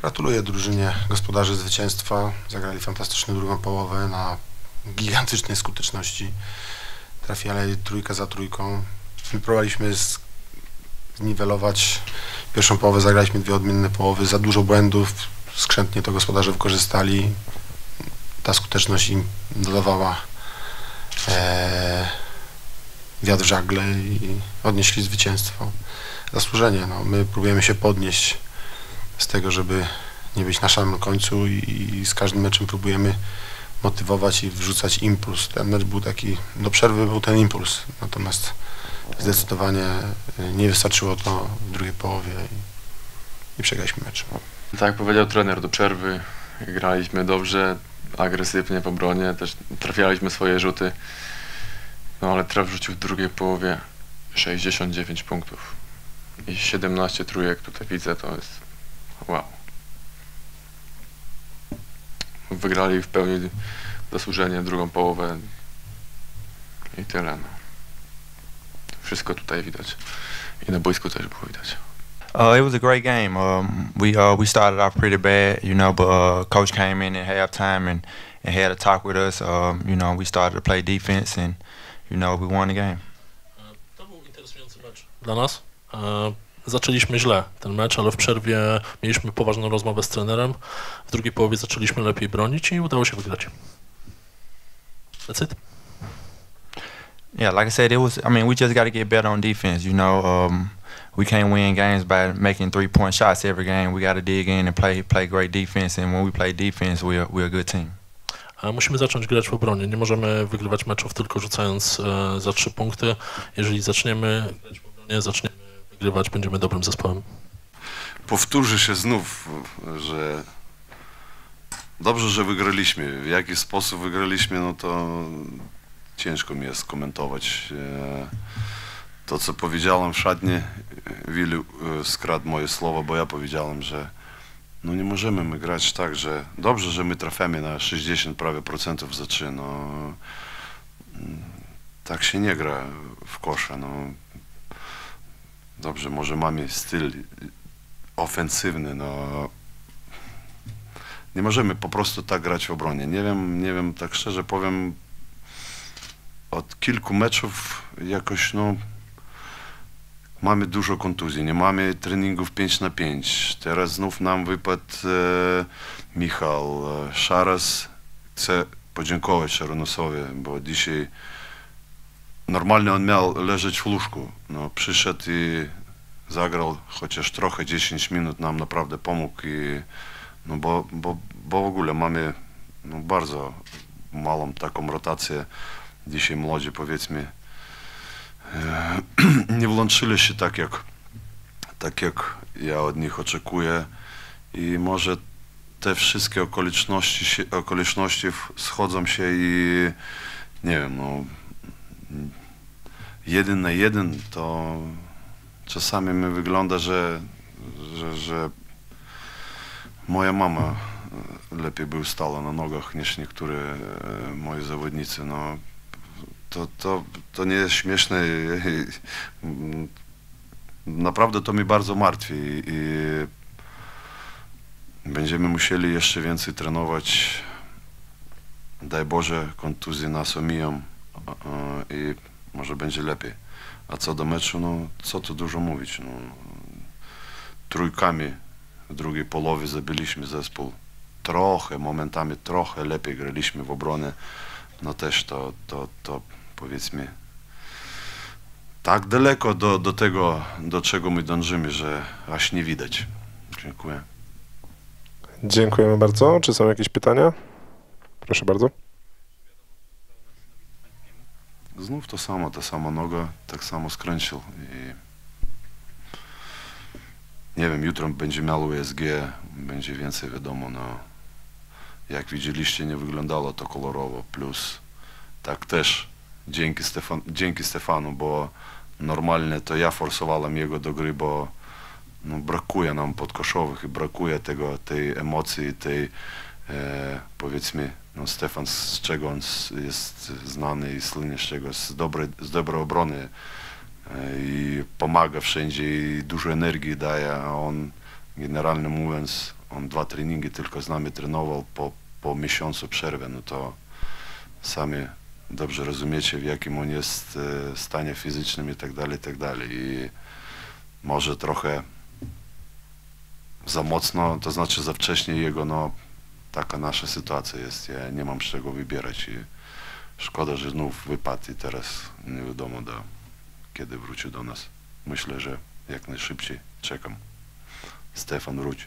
Gratuluję drużynie gospodarzy zwycięstwa. Zagrali fantastyczną drugą połowę na gigantycznej skuteczności. Trafiali trójkę za trójką. My próbowaliśmy zniwelować pierwszą połowę, zagraliśmy dwie odmienne połowy, za dużo błędów, skrzętnie to gospodarze wykorzystali. Ta skuteczność im dodawała e, wiatr w żagle i odnieśli zwycięstwo. Zasłużenie. No, my próbujemy się podnieść z tego, żeby nie być na samym końcu i, z każdym meczem próbujemy motywować i wrzucać impuls. Ten mecz był taki, do przerwy był ten impuls, natomiast zdecydowanie y, nie wystarczyło to w drugiej połowie i, i przegraliśmy mecz. Tak jak powiedział trener, do przerwy graliśmy dobrze, agresywnie w obronie, też trafialiśmy swoje rzuty, no ale traf rzucił w drugiej połowie 69 punktów i 17 trójek tutaj widzę, to jest wow. Wygrali w pełni zasłużenie drugą połowę i tyle. No. Wszystko tutaj widać. I na boisku też było widać. Uh, it was a great game. Um, we uh, we started off pretty bad, you know, but uh, coach came in at halftime and, and had a talk with us. Um, you know, we started to play defense and, you know, we won the game. To był interesujący mecz dla nas. Zaczęliśmy źle ten mecz, ale w przerwie mieliśmy poważną rozmowę z trenerem. W drugiej połowie zaczęliśmy lepiej bronić i udało się wygrać. That's it. Yeah, like I said, it was. I mean, we just got to get better on defense. You know, um, we can't win games by making three point shots every game. We got to dig in and play play great defense. And when we play defense, we're we're a good team. Musimy zacząć grać w obronie. Nie możemy wygrywać meczów tylko rzucając e, za trzy punkty. Jeżeli zaczniemy grać w obronie, zaczniemy wygrywać, będziemy dobrym zespołem. powtórzy się znów, że dobrze, że wygraliśmy. W jaki sposób wygraliśmy, no to ciężko mi jest komentować. E, To, co powiedziałem w szatni, Wili e, skradł moje słowa, bo ja powiedziałem, że no nie możemy my grać tak, że dobrze, że my trafiamy na 60 prawie procentów za trzy, no mm, tak się nie gra w kosze, no dobrze, może mamy styl ofensywny, no nie możemy po prostu tak grać w obronie. Nie wiem, nie wiem, tak szczerze powiem, od kilku meczów jakoś, no, mamy dużo kontuzji, nie mamy treningów 5 na 5. Teraz znów nam wypadł e, Michał e, Szaras. Chcę podziękować Szaronosowi, bo dzisiaj normalnie on miał leżeć w łóżku. No, przyszedł i zagrał chociaż trochę, 10 minut nam naprawdę pomógł i no bo, bo, bo w ogóle mamy no, bardzo małą taką rotację. Dzisiaj młodzi powiedzmy e, nie włączyli się tak jak, tak jak ja od nich oczekuję i może te wszystkie okoliczności, okoliczności schodzą się i nie wiem, no jeden na jeden to czasami mi wygląda, że, że, że moja mama e, lepiej by stała na nogach niż niektóre e, moi zawodnicy. No, to, to, to nie jest śmieszne. Naprawdę to mnie bardzo martwi i będziemy musieli jeszcze więcej trenować. Daj Boże, kontuzje nas omiją i może będzie lepiej. A co do meczu, no co tu dużo mówić. No, trójkami w drugiej połowie zabiliśmy zespół. Trochę, momentami trochę lepiej graliśmy w obronie. No też to, to, to powiedzmy tak daleko do, do tego, do czego my dążymy, że aż nie widać. Dziękuję. Dziękujemy bardzo. Czy są jakieś pytania? Proszę bardzo. Znów to samo, ta sama noga, tak samo skręcił i nie wiem, jutro będzie miał USG, będzie więcej wiadomo, no jak widzieliście nie wyglądało to kolorowo, plus tak też dzięki, Stefan, dzięki Stefanu, bo normalnie to ja forsowałem jego do gry, bo no, brakuje nam podkoszowych i brakuje tego, tej emocji, tej e, powiedzmy, no Stefan z czego on jest znany i słynie z czego, z dobrej, z dobrej obrony e, i pomaga wszędzie i dużo energii daje, a on generalnie mówiąc on dwa treningi tylko z nami trenował po, po miesiącu przerwy, no to sami dobrze rozumiecie, w jakim on jest e, stanie fizycznym i tak dalej, i tak dalej. I może trochę za mocno, to znaczy za wcześnie jego, no taka nasza sytuacja jest, ja nie mam z czego wybierać i szkoda, że znów wypadł i teraz nie wiadomo do, kiedy wróci do nas. Myślę, że jak najszybciej czekam. Stefan wróci.